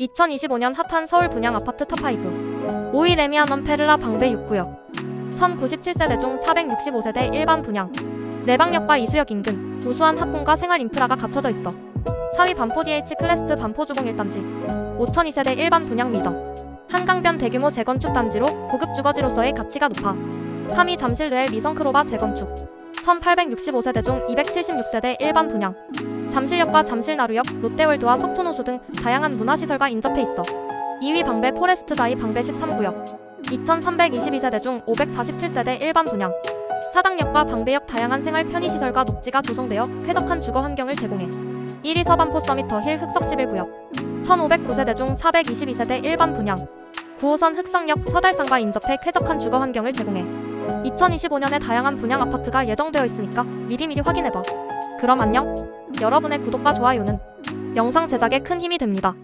2025년 핫한 서울 분양 아파트 탑5 5위 레미안원 페를라 방배 6구역. 1097세대 중 465세대 일반 분양. 내방역과 이수역 인근. 우수한 학군과 생활 인프라가 갖춰져 있어. 4위 반포 DH 클래스트 반포 주공 1단지. 5002세대 일반 분양 미정. 한강변 대규모 재건축 단지로 고급 주거지로서의 가치가 높아. 3위 잠실 르엘 미성 크로바 재건축 1865세 대 중 276세대 일반 분양. 잠실역과 잠실나루역, 롯데월드와 속초노수 등 다양한 문화시설과 인접해 있어. 2위 방배 포레스트다이 방배 13구역. 2322세대 중 547세대 일반 분양. 사당역과 방배역 다양한 생활 편의시설과 녹지가 조성되어 쾌적한 주거 환경을 제공해. 1위 서반포 서미터 힐 흑석 11구역. 1509세대 중 422세대 일반 분양. 9호선 흑성역 서달상과 인접해 쾌적한 주거 환경을 제공해 2025년에 다양한 분양 아파트가 예정되어 있으니까 미리미리 확인해봐. 그럼 안녕? 여러분의 구독과 좋아요는 영상 제작에 큰 힘이 됩니다.